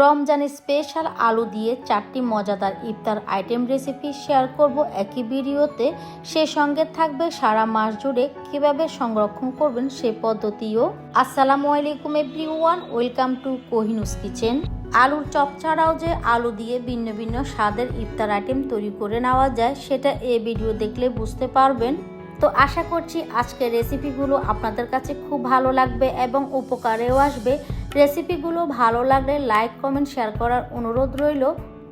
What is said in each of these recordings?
রমজানে স্পেশাল আলু দিয়ে চারটি মজাদার ইফতার আইটেম রেসিপি শেয়ার করব একই ভিডিওতে। সে সঙ্গে থাকবে সারা মাস জুড়ে কীভাবে সংরক্ষণ করবেন সে পদ্ধতিও। আসসালামু আলাইকুম everyone, welcome to Kohinoor's kitchen. আলুর চপ ছাড়াও যে আলু দিয়ে ভিন্ন ভিন্ন স্বাদের ইফতার আইটেম তৈরি করে নেওয়া যায়, সেটা এই ভিডিও দেখলে বুঝতে পারবেন। তো আশা করছি আজকের রেসিপিগুলো আপনাদের কাছে খুব ভালো লাগবে এবং উপকারেও আসবে। রেসিপিগুলো ভালো লাগলে লাইক কমেন্ট শেয়ার করার অনুরোধ রইল।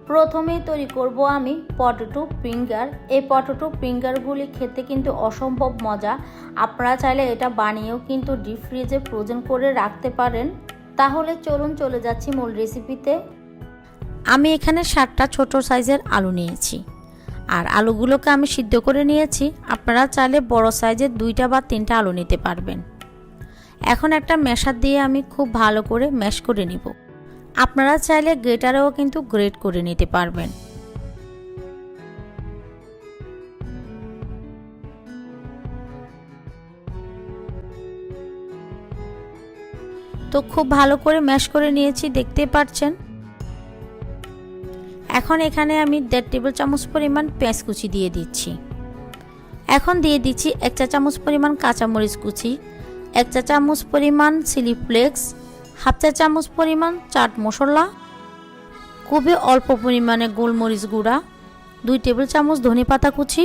প্রথমেই তৈরি করব আমি পটেটো ফিঙ্গার এই পটেটো ফিঙ্গারগুলি খেতে কিন্তু অসম্ভব মজা। আপনারা চাইলে এটা বানিয়েও কিন্তু ডিপ ফ্রিজে ফ্রোজেন করে রাখতে পারেন। তাহলে চলুন চলে যাচ্ছি মূল রেসিপিতে আমি এখানে সাতটা ছোট সাইজের আলু নিয়েছি। আর আলুগুলোকে আমি সিদ্ধ করে নিয়েছি। আপনারা চাইলে বড় সাইজের দুইটা বা তিনটা আলু নিতে পারবেন। এখন একটা মেশার দিয়ে আমি খুব ভালো করে ম্যাশ করে নিব। আপনারা চাইলে গ্রেটারেও কিন্তু গ্রেট করে নিতে পারবেন। তো খুব ভালো করে ম্যাশ করে নিয়েছি, দেখতে পাচ্ছেন? এখন এখানে আমি দেড় টেবিল চামচ পরিমাণ পেঁয়াজ কুচি দিয়ে দিচ্ছি। এখন দিয়ে দিচ্ছি এক চা চামচ পরিমাণ কাঁচামরিচ কুচি, এক চা চামচ পরিমাণ চিলি ফ্লেক্স, হাফ চা চামচ পরিমাণ চাট মশলা, খুবই অল্প পরিমাণে গোলমরিচ গুঁড়া, দুই টেবিল চামচ ধনে পাতা কুচি,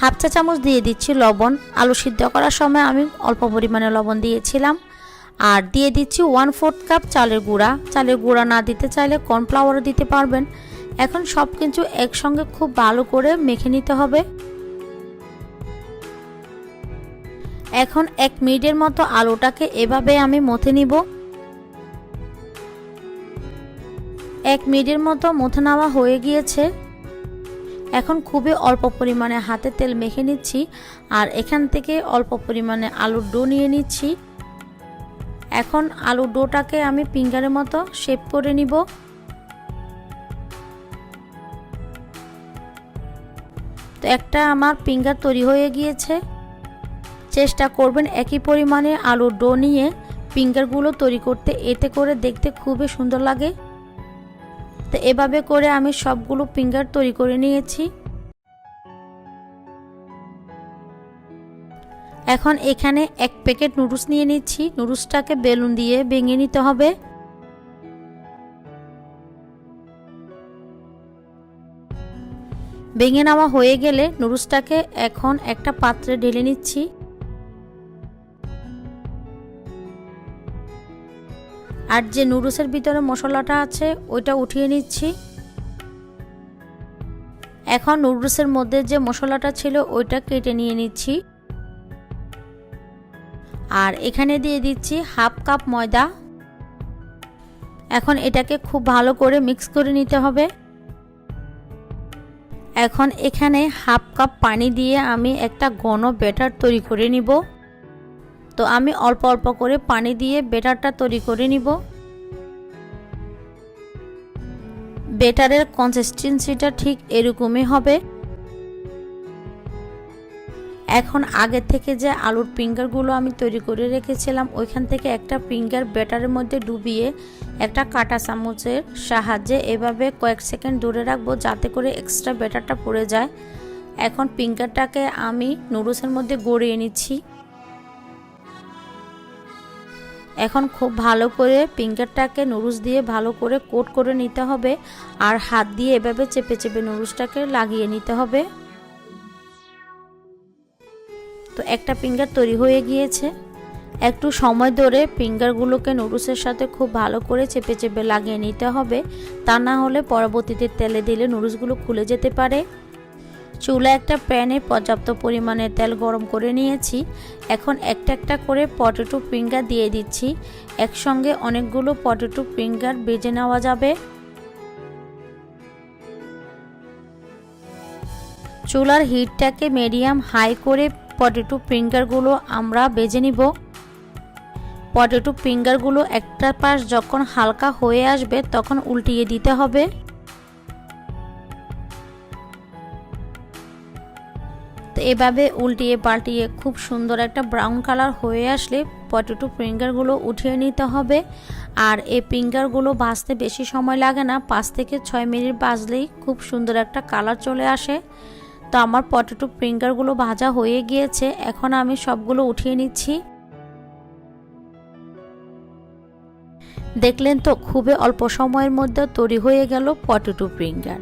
হাফ চা চামচ দিয়ে দিচ্ছি লবণ। আলু সিদ্ধ করার সময় আমি অল্প পরিমাণে লবণ দিয়েছিলাম। আর দিয়ে দিচ্ছি ওয়ান ফোর্থ কাপ চালের গুঁড়া। চালের গুঁড়া না দিতে চাইলে কর্নফ্লাওয়ারও দিতে পারবেন। এখন সব কিছু একসঙ্গে খুব ভালো করে মেখে নিতে হবে। এখন এক মিনিটের মতো আলুটাকে এভাবে আমি মথে নিব। এক মিনিটের মতো মথে নেওয়া হয়ে গিয়েছে। এখন খুবই অল্প পরিমাণে হাতে তেল মেখে নিচ্ছি আর এখান থেকে অল্প পরিমাণে আলুর ডো নিয়ে নিচ্ছি। এখন আলুর ডোটাকে আমি পিঙ্গারের মতো শেপ করে নিব। তো একটা আমার পিঙ্গার তৈরি হয়ে গিয়েছে। চেষ্টা করবেন একই পরিমাণে আলুর ডো নিয়ে পিঙ্গারগুলো তৈরি করতে। এতে করে দেখতে খুবই সুন্দর লাগে। তো এভাবে করে আমি সবগুলো পিঙ্গার তৈরি করে নিয়েছি। এখন এখানে এক প্যাকেট নুডলস নিয়ে নিচ্ছি। নুডলসটাকে বেলুন দিয়ে ভেঙে নিতে হবে। ভেঙে নেওয়া হয়ে গেলে নুডলসটাকে এখন একটা পাত্রে ঢেলে নিচ্ছি। আর যে নুডলসের ভিতরে মশলাটা আছে, ওইটা উঠিয়ে নিচ্ছি। এখন নুডলসের মধ্যে যে মশলাটা ছিল, ওইটা কেটে নিয়ে নিচ্ছি। আর এখানে দিয়ে দিচ্ছি হাফ কাপ ময়দা। এখন এটাকে খুব ভালো করে মিক্স করে নিতে হবে। এখন এখানে হাফ কাপ পানি দিয়ে আমি একটা ঘন ব্যাটার তৈরি করে নিব। তো আমি অল্প অল্প করে পানি দিয়ে ব্যাটারটা তৈরি করে নিব। ব্যাটারের কনসিস্টেন্সিটা ঠিক এরকমই হবে। এখন আগে থেকে যে আলুর পিঙ্গারগুলো আমি তৈরি করে রেখেছিলাম, ওইখান থেকে একটা পিঙ্গার ব্যাটারের মধ্যে ডুবিয়ে একটা কাটা চামচের সাহায্যে এভাবে কয়েক সেকেন্ড দূরে রাখব যাতে করে এক্সট্রা ব্যাটারটা পড়ে যায়। এখন পিঙ্গারটাকে আমি নুডলসের মধ্যে গড়িয়ে নিচ্ছি। এখন খুব ভালো করে পিঙ্গারটাকে নুডলস দিয়ে ভালো করে কোট করে নিতে হবে আর হাত দিয়ে এভাবে চেপে চেপে নুডলসটাকে লাগিয়ে নিতে হবে। তো একটা ফিঙ্গার তৈরি হয়ে গিয়েছে। একটু সময় ধরে ফিঙ্গারগুলোকে নুডলসের সাথে খুব ভালো করে চেপে চেপে লাগিয়ে নিতে হবে। তা না হলে পরবর্তীতে তেলে দিলে নুডলসগুলো খুলে যেতে পারে। চুলা একটা প্যানে পর্যাপ্ত পরিমাণে তেল গরম করে নিয়েছি। এখন একটা একটা করে পটেটো ফিঙ্গার দিয়ে দিচ্ছি। একসঙ্গে অনেকগুলো পটেটো ফিঙ্গার বেজে নেওয়া যাবে। চুলার হিটটাকে মিডিয়াম হাই করে পটেটো ফিঙ্গারগুলো আমরা বেজে নিব। পটেটো ফিঙ্গারগুলো একটা পাশ যখন হালকা হয়ে আসবে, তখন উল্টিয়ে দিতে হবে। তো এভাবে উল্টিয়ে পাল্টিয়ে খুব সুন্দর একটা ব্রাউন কালার হয়ে আসলে পটেটো ফিঙ্গারগুলো উঠিয়ে নিতে হবে। আর এই ফিঙ্গারগুলো ভাজতে বেশি সময় লাগে না, পাঁচ থেকে ছয় মিনিট ভাজলেই খুব সুন্দর একটা কালার চলে আসে। তো আমার পটেটো ফিঙ্গারগুলো ভাজা হয়ে গিয়েছে। এখন আমি সবগুলো উঠিয়ে নিচ্ছি। দেখলেন তো, খুবই অল্প সময়ের মধ্যে তৈরি হয়ে গেল পটেটো ফিঙ্গার।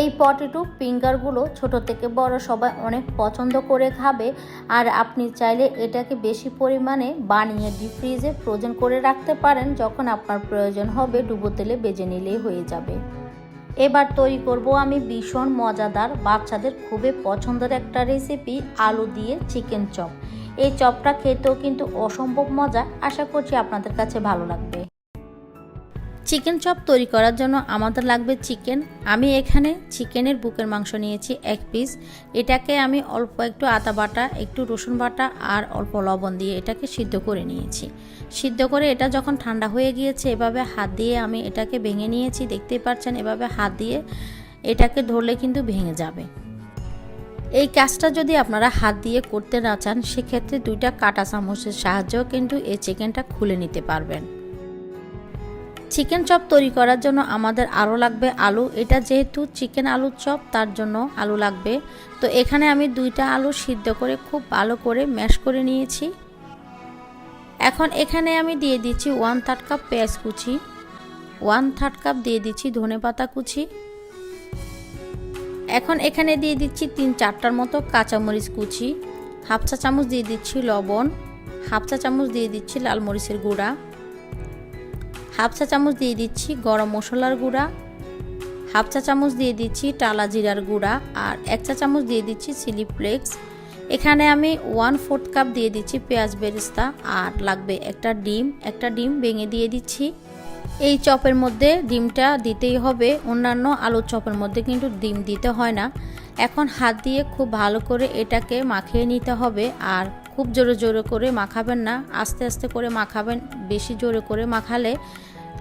এই পটেটো ফিঙ্গারগুলো ছোট থেকে বড় সবাই অনেক পছন্দ করে খাবে। আর আপনি চাইলে এটাকে বেশি পরিমাণে বানিয়ে ডিপ ফ্রিজে ফ্রোজেন করে রাখতে পারেন। যখন আপনার প্রয়োজন হবে, ডুবো তেলে বেজে নিলেই হয়ে যাবে। এবার তৈরি করব আমি ভীষণ মজাদার, বাচ্চাদের খুবই পছন্দের একটা রেসিপি আলু দিয়ে চিকেন চপ এই চপটা খেতেও কিন্তু অসম্ভব মজা, আশা করছি আপনাদের কাছে ভালো লাগবে। চিকেন চপ তৈরি করার জন্য আমাদের লাগবে চিকেন আমি এখানে চিকেনের বুকের মাংস নিয়েছি এক পিস এটাকে আমি অল্প একটু আদা বাটা, একটু রসুন বাটা আর অল্প লবণ দিয়ে এটাকে সিদ্ধ করে নিয়েছি। সিদ্ধ করে এটা যখন ঠান্ডা হয়ে গিয়েছে, এভাবে হাত দিয়ে আমি এটাকে ভেঙে নিয়েছি। দেখতেই পাচ্ছেন, এভাবে হাত দিয়ে এটাকে ধরলে কিন্তু ভেঙে যাবে। এই কাজটা যদি আপনারা হাত দিয়ে করতে না চান, সেক্ষেত্রে দুইটা কাটা চামচের সাহায্যেও কিন্তু এই চিকেনটা খুলে নিতে পারবেন। চিকেন চপ তৈরি করার জন্য আমাদের আরও লাগবে আলু। এটা যেহেতু চিকেন আলুর চপ, তার জন্য আলু লাগবে। তো এখানে আমি দুইটা আলু সিদ্ধ করে খুব ভালো করে ম্যাশ করে নিয়েছি। এখন এখানে আমি দিয়ে দিচ্ছি ওয়ান থার্ড কাপ পেঁয়াজ কুচি। ওয়ান থার্ড কাপ দিয়ে দিচ্ছি ধনে পাতা কুচি। এখন এখানে দিয়ে দিচ্ছি তিন চারটার মতো কাঁচামরিচ কুচি। হাফ চা চামচ দিয়ে দিচ্ছি লবণ। হাফ চা চামচ দিয়ে দিচ্ছি লাল মরিচের গুঁড়া। হাফ চা চামচ দিয়ে দিচ্ছি গরম মশলার গুঁড়া, হাফ চা চামচ দিয়ে দিচ্ছি টালা জিরার গুঁড়া আর এক চা চামচ দিয়ে দিচ্ছি চিলি ফ্লেক্স। এখানে আমি ওয়ান ফোর্থ কাপ দিয়ে দিচ্ছি পেঁয়াজ বেরেস্তা আর লাগবে একটা ডিম একটা ডিম ভেঙে দিয়ে দিচ্ছি। এই চপের মধ্যে ডিমটা দিতেই হবে, অন্যান্য আলুর চপের মধ্যে কিন্তু ডিম দিতে হয় না। এখন হাত দিয়ে খুব ভালো করে এটাকে মাখিয়ে নিতে হবে আর খুব জোরে জোরে করে মাখাবেন না, আস্তে আস্তে করে মাখাবেন, বেশি জোরে করে মাখালে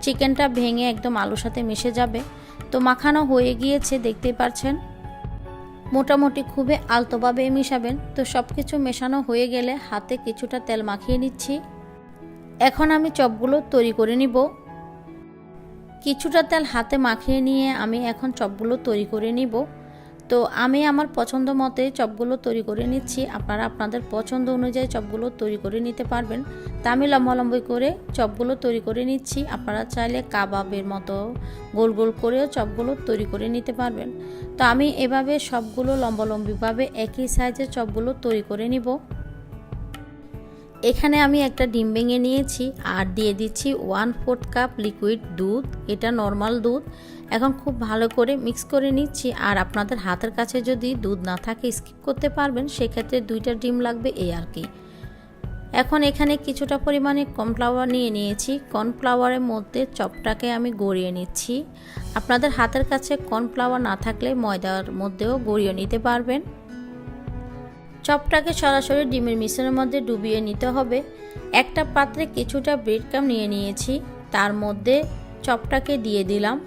চিকেনটা ভেঙে একদম আলুর সাথে মিশে যাবে। তো মাখানো হয়ে গিয়েছে, দেখতেই পারছেন মোটামুটি খুবই আলতোভাবে মিশাবেন। তো সব কিছু মেশানো হয়ে গেলে হাতে কিছুটা তেল মাখিয়ে নিচ্ছি। এখন আমি চপগুলো তৈরি করে নিব। কিছুটা তেল হাতে মাখিয়ে নিয়ে আমি এখন চপগুলো তৈরি করে নিব। তো আমি আমার পছন্দ মতে চপগুলো তৈরি করে নিচ্ছি। আপনারা আপনাদের পছন্দ অনুযায়ী চপগুলো তৈরি করে নিতে পারবেন। তা আমি লম্বালম্বি করে চপগুলো তৈরি করে নিচ্ছি। আপনারা চাইলে কাবাবের মতো গোল গোল করেও চপগুলো তৈরি করে নিতে পারবেন। তো আমি এভাবে সবগুলো লম্বালম্বিভাবে একই সাইজের চপগুলো তৈরি করে নিব। এখানে আমি একটা ডিম ভেঙে নিয়েছি। আর দিয়ে দিচ্ছি ওয়ান ফোর্থ কাপ লিকুইড দুধ। এটা নর্মাল দুধ। এখন খুব ভালো করে মিক্স করে নিচ্ছি। আর আপনাদের হাতের কাছে যদি দুধ না থাকে স্কিপ করতে পারবেন, সেক্ষেত্রে দুইটা ডিম লাগবে এই আর কি। এখন এখানে কিছুটা পরিমাণে কর্নফ্লাওয়ার নিয়ে নিয়েছি। কর্নফ্লাওয়ারের মধ্যে চপটাকে আমি গড়িয়ে নিচ্ছি। আপনাদের হাতের কাছে কর্নফ্লাওয়ার না থাকলে ময়দার মধ্যেও গড়িয়ে নিতে পারবেন। চপটাকে সরাসরি ডিমের মিশ্রণের মধ্যে ডুবিয়ে নিতে হবে। একটা পাত্রে কিছুটা ব্রেড ক্রাম নিয়ে নিয়েছি। তার মধ্যে চপটাকে দিয়ে দিলাম।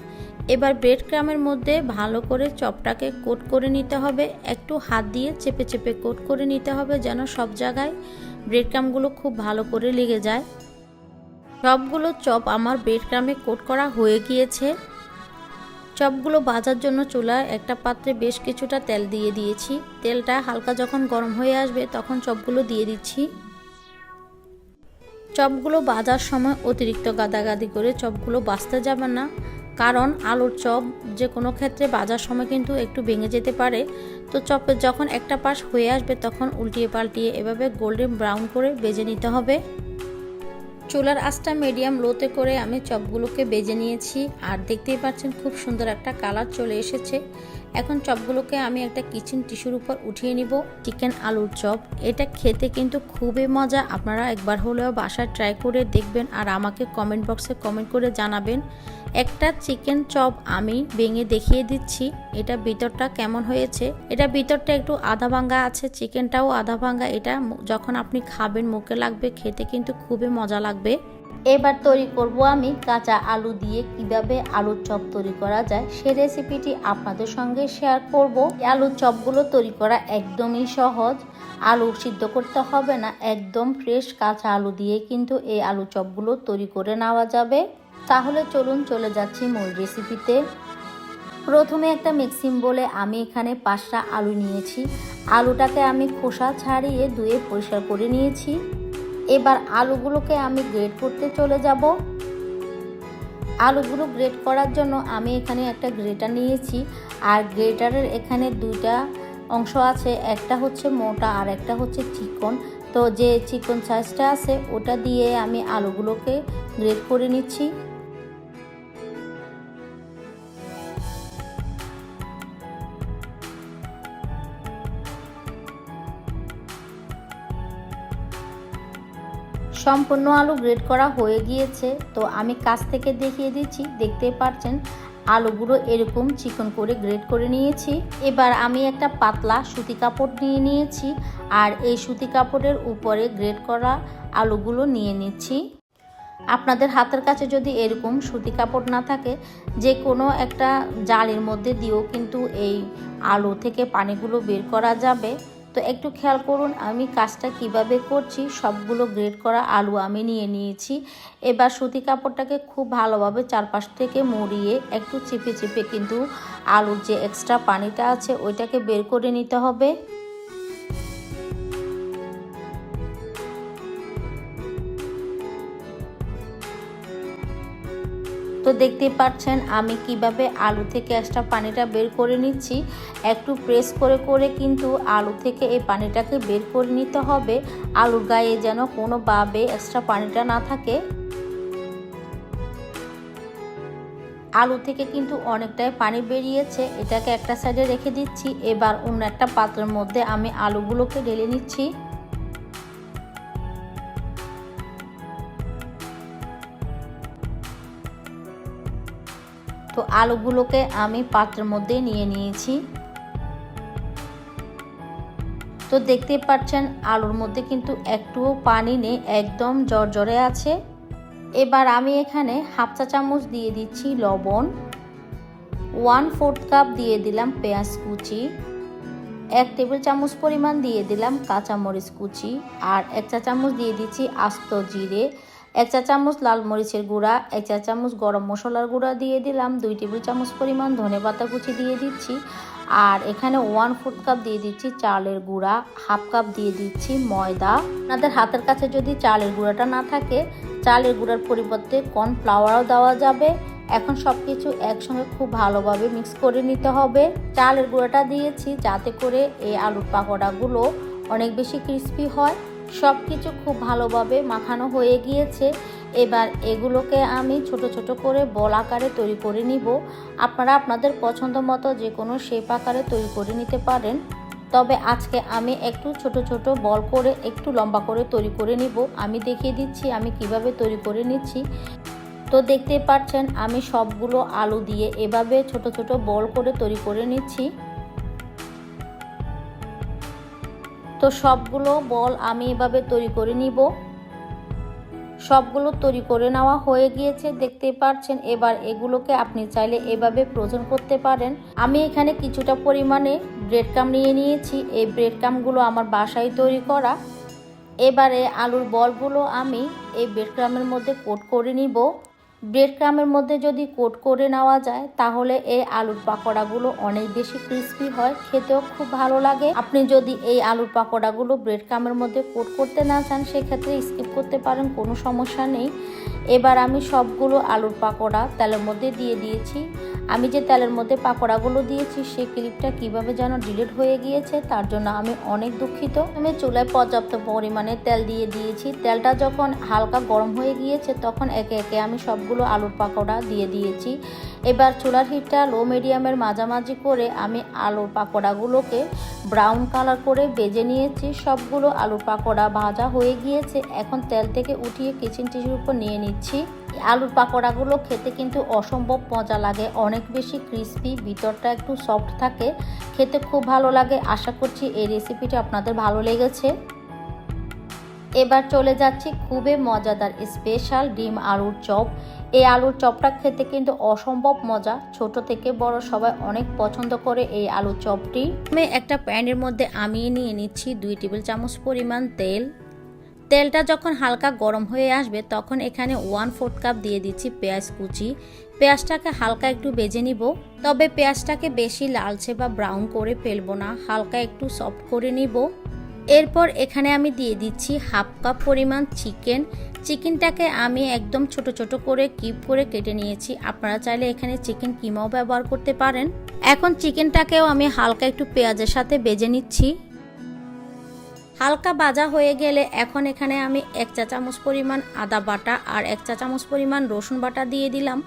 এবার ব্রেড ক্রামের মধ্যে ভালো করে চপটাকে কোট করে নিতে হবে। একটু হাত দিয়ে চেপে চেপে কোট করে নিতে হবে যেন সব জায়গায় ব্রেড ক্রামগুলো খুব ভালো করে লেগে যায়। সবগুলো চপ আমার ব্রেড ক্রামে কোট করা হয়ে গিয়েছে। চপগুলো ভাজার জন্য চুলায় একটা পাত্রে বেশ কিছুটা তেল দিয়ে দিয়েছি। তেলটা হালকা যখন গরম হয়ে আসবে তখন চপগুলো দিয়ে দিচ্ছি। চপগুলো বাজার সময় অতিরিক্ত গাদাগাদি করে চপগুলো বাঁচতে যাবে না। কারণ আলুর চপ যে কোনো ক্ষেত্রে বাজার সময় কিন্তু একটু ভেঙে যেতে পারে। তো চপের যখন একটা পাশ হয়ে আসবে তখন উল্টিয়ে পাল্টিয়ে এভাবে গোল্ডেন ব্রাউন করে বেজে নিতে হবে। চুলার আঁচটা মিডিয়াম লোতে করে আমি চপগুলোকে বেজে নিয়েছি আর দেখতেই পাচ্ছেন খুব সুন্দর একটা কালার চলে এসেছে। এখন চপগুলোকে আমি একটা কিচেন টিস্যুর উপর উঠিয়ে নিব, চিকেন আলুর চপ। এটা খেতে কিন্তু খুবই মজা। আপনারা একবার হলেও বাসায় ট্রাই করে দেখবেন আর আমাকে কমেন্ট বক্সে কমেন্ট করে জানাবেন। একটা চিকেন চপ আমি ভেঙে দেখিয়ে দিচ্ছি। এটা ভিতরটা কেমন হয়েছে? এটা ভিতরটা একটু আধা ভাঙ্গা আছে, চিকেনটাও আধা ভাঙ্গা এটা যখন আপনি খাবেন, মুখে লাগবে, খেতে কিন্তু খুবই মজা লাগবে। এবার তৈরি করব আমি কাঁচা আলু দিয়ে কীভাবে আলুর চপ তৈরি করা যায় সে রেসিপিটি আপনাদের সঙ্গে শেয়ার করব। আলুর চপগুলো তৈরি করা একদমই সহজ। আলু সিদ্ধ করতে হবে না, একদম ফ্রেশ কাঁচা আলু দিয়ে কিন্তু এই আলু চপগুলো তৈরি করে নেওয়া যাবে। তাহলে চলুন চলে যাচ্ছি মূল রেসিপিতে প্রথমে একটা মিক্সিং বলে আমি এখানে পাঁচটা আলু নিয়েছি। আলুটাকে আমি খোসা ছাড়িয়ে ধুয়ে পরিষ্কার করে নিয়েছি। এবার আলুগুলোকে আমি গ্রেড করতে চলে যাব। আলুগুলো গ্রেড করার জন্য আমি এখানে একটা গ্রেটার নিয়েছি। আর গ্রেটারের এখানে দুইটা অংশ আছে, একটা হচ্ছে মোটা আর একটা হচ্ছে চিকন। তো যে চিকন সাইজটা আছে, ওটা দিয়ে আমি আলুগুলোকে গ্রেড করে নিচ্ছি। সম্পূর্ণ আলু গ্রেড করা হয়ে গিয়েছে। তো আমি কাছ থেকে দেখিয়ে দিচ্ছি দেখতে পাচ্ছেন আলুগুলো এরকম চিকন করে গ্রেড করে নিয়েছি। এবার আমি একটা পাতলা সুতি কাপড় নিয়ে নিয়েছি আর এই সুতি কাপড়ের উপরে গ্রেড করা আলুগুলো নিয়ে নিচ্ছি। আপনাদের হাতের কাছে যদি এরকম সুতি কাপড় না থাকে যে কোনো একটা জালের মধ্যে দিয়েও কিন্তু এই আলু থেকে পানিগুলো বের করা যাবে। তো একটু খেয়াল করুন, আমি কাজটা কীভাবে করছি, সবগুলো গ্রেড করা আলু আমি নিয়ে নিয়েছি। এবার সুতি কাপড়টাকে খুব ভালোভাবে চারপাশ থেকে মুড়িয়ে একটু চিপে চিপে কিন্তু আলুর যে এক্সট্রা পানিটা আছে, ওইটাকে বের করে নিতে হবে। দেখতে পাচ্ছেন, আমি কীভাবে আলু থেকে এক্সট্রা পানিটা বের করে নিচ্ছি। একটু প্রেস করে করে কিন্তু আলু থেকে এই পানিটাকে বের করে নিতে হবে। আলুর গায়ে যেন কোনোভাবে এক্সট্রা পানিটা না থাকে। আলু থেকে কিন্তু অনেকটাই পানি বেরিয়েছে। এটাকে একটা সাইডে রেখে দিচ্ছি। এবার অন্য একটা পাত্রের মধ্যে আমি আলুগুলোকে ঢেলে নিচ্ছি। আলুগুলোকে আমি পাত্রের মধ্যে নিয়ে নিয়েছি। তো দেখতে পাচ্ছেন, আলুর মধ্যে কিন্তু একটুও পানি নেই, একদম জর্জরে আছে। এবার আমি এখানে হাফ চা চামচ দিয়ে দিচ্ছি লবণ, ওয়ান ফোর্থ কাপ দিয়ে দিলাম পেঁয়াজ কুচি, এক টেবিল চামচ পরিমাণ দিয়ে দিলাম কাঁচামরিচ কুচি, আর এক চা চামচ দিয়ে দিচ্ছি আস্ত জিরে। এক চা চামচ লাল মরিচের গুঁড়া, এক চা চামচ গরম মশলার গুঁড়া দিয়ে দিলাম, দুই টেবিল চামচ পরিমাণ ধনে পাতা কুচি দিয়ে দিচ্ছি। আর এখানে ওয়ান ফোর্থ কাপ দিয়ে দিচ্ছি চালের গুঁড়া হাফ কাপ দিয়ে দিচ্ছি ময়দা। আপনাদের হাতের কাছে যদি চালের গুঁড়াটা না থাকে, চালের গুঁড়ার পরিবর্তে কর্নফ্লাওয়ারও দেওয়া যাবে। এখন সব কিছু একসঙ্গে খুব ভালোভাবে মিক্স করে নিতে হবে। চালের গুঁড়াটা দিয়েছি যাতে করে এই আলুর পাকোড়াগুলো অনেক বেশি ক্রিস্পি হয়। সব কিছু খুব ভালোভাবে মাখানো হয়ে গিয়েছে। এবার এগুলোকে আমি ছোট ছোট করে বল আকারে তৈরি করে নিব। আপনারা আপনাদের পছন্দ মতো যে কোনো শেপ আকারে তৈরি করে নিতে পারেন। তবে আজকে আমি একটু ছোট ছোট বল করে, একটু লম্বা করে তৈরি করে নিব। আমি দেখিয়ে দিচ্ছি আমি কীভাবে তৈরি করে নিচ্ছি। তো দেখতে পাচ্ছেন আমি সবগুলো আলু দিয়ে এভাবে ছোট ছোট বল করে তৈরি করে নিচ্ছি। তো সবগুলো বল আমি এভাবে তৈরি করে নিব। সবগুলো তৈরি করে নেওয়া হয়ে গিয়েছে দেখতে পাচ্ছেন এবার এগুলোকে আপনি চাইলে এভাবে প্রয়োজন করতে পারেন। আমি এখানে কিছুটা পরিমাণে ব্রেড কাম নিয়ে নিয়েছি। এই ব্রেড কামগুলো আমার বাসায় তৈরি করা। এবারে আলুর বলগুলো আমি এই ব্রেড ক্রামের মধ্যে কোট করে নিব। ব্রেড ক্রামের মধ্যে যদি কোট করে নেওয়া যায়, তাহলে এই আলুর পাকোড়াগুলো অনেক বেশি ক্রিস্পি হয়, খেতেও খুব ভালো লাগে। আপনি যদি এই আলুর পাকোড়াগুলো ব্রেড ক্রামের মধ্যে কোট করতে না চান, সেক্ষেত্রে স্কিপ করতে পারেন, কোনো সমস্যা নেই। এবার আমি সবগুলো আলুর পাকোড়া তেলের মধ্যে দিয়ে দিয়েছি। আমি যে তেলের মধ্যে পাকোড়াগুলো দিয়েছি, সেই ক্লিপটা কীভাবে যেন ডিলিট হয়ে গিয়েছে, তার জন্য আমি অনেক দুঃখিত। আমি চুলায় পর্যাপ্ত পরিমাণে তেল দিয়ে দিয়েছি। তেলটা যখন হালকা গরম হয়ে গিয়েছে, তখন একে একে আমি সবগুলো আলুর পাকোড়া দিয়ে দিয়েছি। এবার চুলার হিটটা লো মিডিয়ামের মাঝামাঝি করে আমি আলুর পাকোড়াগুলোকে ব্রাউন কালার করে বেজে নিয়েছি। সবগুলো আলুর পাকোড়া ভাজা হয়ে গিয়েছে। এখন তেল থেকে উঠিয়ে কিচেন টিস্যুর উপর নিয়ে নিচ্ছি। আলুর পাকোড়াগুলো খেতে কিন্তু অসম্ভব মজা লাগে। অনেক বেশি ক্রিস্পি ভিতরটা একটু সফট থাকে। খেতে খুব ভালো লাগে। আশা করছি এই রেসিপিটা আপনাদের ভালো লেগেছে। এবার চলে যাচ্ছি খুবই মজাদার স্পেশাল ডিম আলুর চপ। এই আলুর চপটা খেতে কিন্তু অসম্ভব মজা। ছোট থেকে বড় সবাই অনেক পছন্দ করে এই আলুর চপটি। আমি একটা প্যানের মধ্যে আমি নিয়ে নিচ্ছি দুই টেবিল চামচ পরিমাণ তেল। তেলটা যখন হালকা গরম হয়ে আসবে, তখন এখানে ওয়ান ফোর্থ কাপ দিয়ে দিচ্ছি পেঁয়াজ কুচি। পেঁয়াজটাকে হালকা একটু বেজে নিব। তবে পেঁয়াজটাকে বেশি লালচে বা ব্রাউন করে ফেলব না, হালকা একটু সফট করে নিব। এরপর এখানে আমি দিয়ে দিচ্ছি হাফ কাপ পরিমাণ চিকেন চিকেনটাকে আমি একদম ছোট ছোট করে কিপ করে কেটে নিয়েছি। আপনারা চাইলে এখানে চিকেন কিমাও ব্যবহার করতে পারেন। এখন চিকেনটাকেও আমি হালকা একটু পেঁয়াজের সাথে বেজে নিচ্ছি। হালকা ভাজা হয়ে গেলে এখন এখানে আমি এক চা চামচ পরিমাণ আদা বাটা আর এক চা চামচ পরিমাণ রসুন বাটা দিয়ে দিলাম।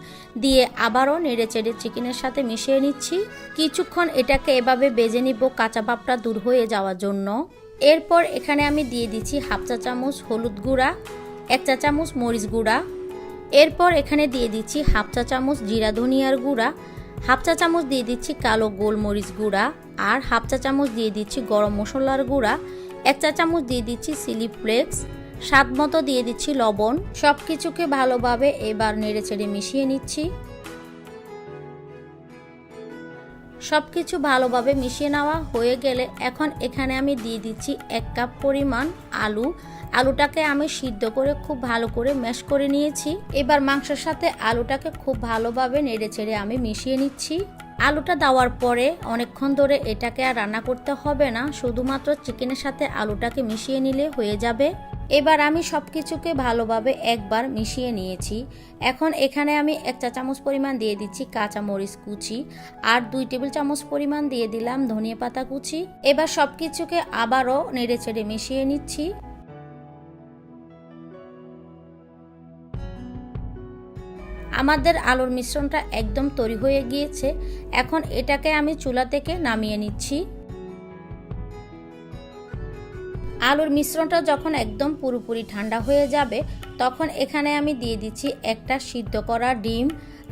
দিয়ে আবারও নেড়ে চেড়ে চিকেনের সাথে মিশিয়ে নিচ্ছি। কিছুক্ষণ এটাকে এভাবে বেজে নিব কাঁচা ভাবটা দূর হয়ে যাওয়ার জন্য। এরপর এখানে আমি দিয়ে দিচ্ছি হাফ চা চামচ হলুদ গুঁড়া, এক চা চামচ মরিচ গুঁড়া। এরপর এখানে দিয়ে দিচ্ছি হাফ চা চামচ জিরা ধনিয়ার গুঁড়া, হাফ চা চামচ দিয়ে দিচ্ছি কালো গোলমরিচ গুঁড়া আর হাফ চা চামচ দিয়ে দিচ্ছি গরম মশলার গুঁড়া। এক চা চামচ দিয়ে দিচ্ছি সিলি ফ্লেক্স, স্বাদ মতো দিয়ে দিচ্ছি লবণ। সব কিছুকে ভালোভাবে এবার নেড়ে চেড়ে মিশিয়ে নিচ্ছি। সব কিছু ভালোভাবে মিশিয়ে নেওয়া হয়ে গেলে এখন এখানে আমি দিয়ে দিচ্ছি এক কাপ পরিমাণ আলু। আলুটাকে আমি সিদ্ধ করে খুব ভালো করে ম্যাশ করে নিয়েছি। এবার মাংসের সাথে আলুটাকে খুব ভালোভাবে নেড়ে চেড়ে আমি মিশিয়ে নিচ্ছি। আলুটা দেওয়ার পরে অনেকক্ষণ ধরে এটাকে আর রান্না করতে হবে না, শুধুমাত্র চিকেনের সাথে আলুটাকে মিশিয়ে নিলে হয়ে যাবে। এবার আমি সব কিছুকে ভালোভাবে একবার মিশিয়ে নিয়েছি। এখন এখানে আমি এক চা চামচ পরিমাণ দিয়ে দিচ্ছি কাঁচা মরিচ কুচি আর দুই টেবিল চামচ পরিমাণ দিয়ে দিলাম ধনিয়া পাতা কুচি। এবার সব কিছুকে আবারও নেড়ে চেড়ে মিশিয়ে নিচ্ছি। আমাদের আলুর মিশ্রণটা একদম তৈরি হয়ে গিয়েছে। এখন এটাকে আমি চুলা থেকে নামিয়ে নিচ্ছি। আলুর মিশ্রণটা যখন একদম পুরোপুরি ঠান্ডা হয়ে যাবে, তখন এখানে আমি দিয়ে দিচ্ছি একটা সিদ্ধ করা ডিম।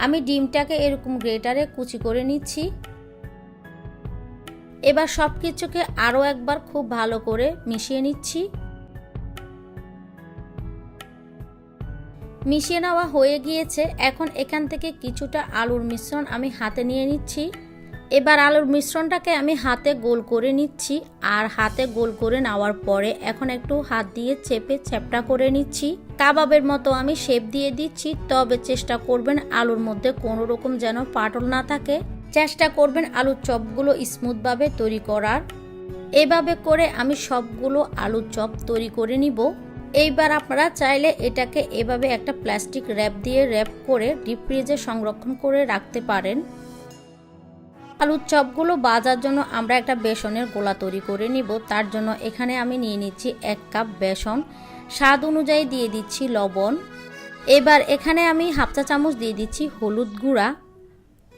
আমি ডিমটাকে এরকম গ্রেটারে কুচি করে নিচ্ছি। এবার সব কিছুকে আরও একবার খুব ভালো করে মিশিয়ে নিচ্ছি। মিশিয়ে নেওয়া হয়ে গিয়েছে। এখন এখান থেকে কিছুটা আলুর মিশ্রণ আমি হাতে নিয়ে নিচ্ছি। এবার আলুর মিশ্রণটাকে আমি হাতে গোল করে নিচ্ছি আর হাতে গোল করে নেওয়ার পরে এখন একটু হাত দিয়ে চেপে চ্যাপটা করে নিচ্ছি। কাবাবের মতো আমি শেপ দিয়ে দিচ্ছি, তবে চেষ্টা করবেন আলুর মধ্যে কোনো রকম যেন পাটল না থাকে। চেষ্টা করবেন আলুর চপগুলো স্মুথভাবে তৈরি করার। এভাবে করে আমি সবগুলো আলুর চপ তৈরি করে নিব। এইবার আপনারা চাইলে এটাকে এভাবে একটা প্লাস্টিক র্যাপ দিয়ে র্যাপ করে ডিপ ফ্রিজে সংরক্ষণ করে রাখতে পারেন। আলুর চপগুলো বাজার জন্য আমরা একটা বেসনের গোলা তৈরি করে নিব। তার জন্য এখানে আমি নিয়ে নিচ্ছি এক কাপ বেসন। স্বাদ অনুযায়ী দিয়ে দিচ্ছি লবণ। এবার এখানে আমি হাফ চা চামচ দিয়ে দিচ্ছি হলুদ গুঁড়া।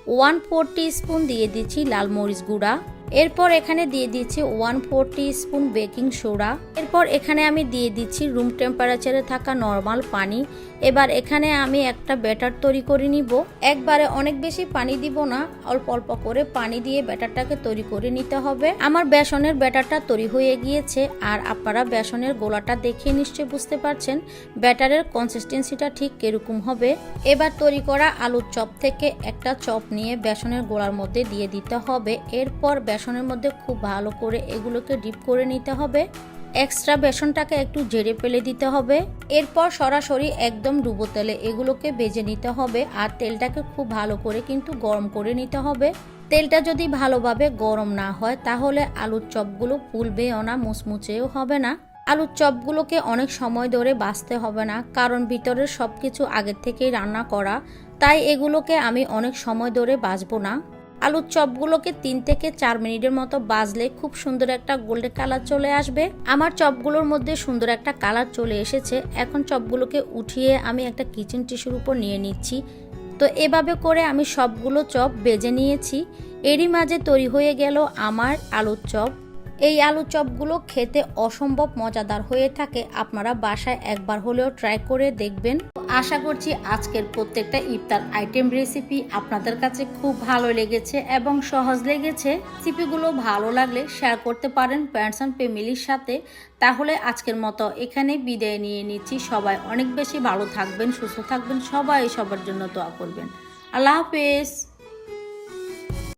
ওয়ান ফোর স্পুন দিয়ে দিচ্ছি লাল মরিচ গুঁড়া। এরপর এখানে দিয়ে দিচ্ছি one four spoon baking soda এরপর এখানে আমি দিয়ে দিচ্ছি রুম টেম্পারেচারে থাকা নর্মাল পানি। এবার এখানে আমি একটা ব্যাটার তৈরি করে নিব। একবারে অনেক বেশি পানি দিব না, অল্প অল্প করে পানি দিয়ে ব্যাটারটাকে তৈরি করে নিতে হবে। আমার বেসনের ব্যাটারটা তৈরি হয়ে গিয়েছে, আর আপনারা বেসনের গোলাটা দেখে নিশ্চয়ই বুঝতে পারছেন, ব্যাটারের কনসিস্টেন্সিটা ঠিক কীরকম হবে। এবার তৈরি করা আলুর চপ থেকে একটা চপ নিয়ে বেসনের গোলার মধ্যে দিয়ে দিতে হবে। এরপর বেসনের মধ্যে খুব ভালো করে এগুলোকে ডিপ করে নিতে হবে। এক্সট্রা বেসনটাকে একটু জেরে ফেলে দিতে হবে। এরপর সরাসরি একদম ডুবো তেলে এগুলোকে বেজে নিতে হবে আর তেলটাকে খুব ভালো করে কিন্তু গরম করে নিতে হবে। তেলটা যদি ভালোভাবে গরম না হয় তাহলে আলুর চপগুলো ফুলবেও না, মুচমুচেও হবে না। আলুর চপগুলোকে অনেক সময় ধরে বাঁচতে হবে না কারণ ভিতরের সব কিছু আগের থেকেই রান্না করা। তাই এগুলোকে আমি অনেক সময় ধরে বাঁচবো না। আলুর চপগুলোকে তিন থেকে চার মিনিটের মতো বাজলে খুব সুন্দর একটা গোল্ডেন কালার চলে আসবে। আমার চপগুলোর মধ্যে সুন্দর একটা কালার চলে এসেছে। এখন চপগুলোকে উঠিয়ে আমি একটা কিচেন টিস্যুর উপর নিয়ে নিচ্ছি। তো এভাবে করে আমি সবগুলো চপ বেজে নিয়েছি। এরই মাঝে তৈরি হয়ে গেল আমার আলুর চপ। এই আলু চপগুলো খেতে অসম্ভব মজাদার হয়ে থাকে। আপনারা বাসায় একবার হলেও ট্রাই করে দেখবেন। আশা করছি আজকের প্রত্যেকটা ইফতার আইটেম রেসিপি আপনাদের কাছে খুব ভালো লেগেছে এবং সহজ লেগেছে। রেসিপিগুলো ভালো লাগলে শেয়ার করতে পারেন প্যারেন্টস অ্যান্ড ফ্যামিলির সাথে। তাহলে আজকের মতো এখানে বিদায় নিয়ে নিচ্ছি। সবাই অনেক বেশি ভালো থাকবেন, সুস্থ থাকবেন, সবাই সবার জন্য দোয়া করবেন। আল্লাহ হাফেজ।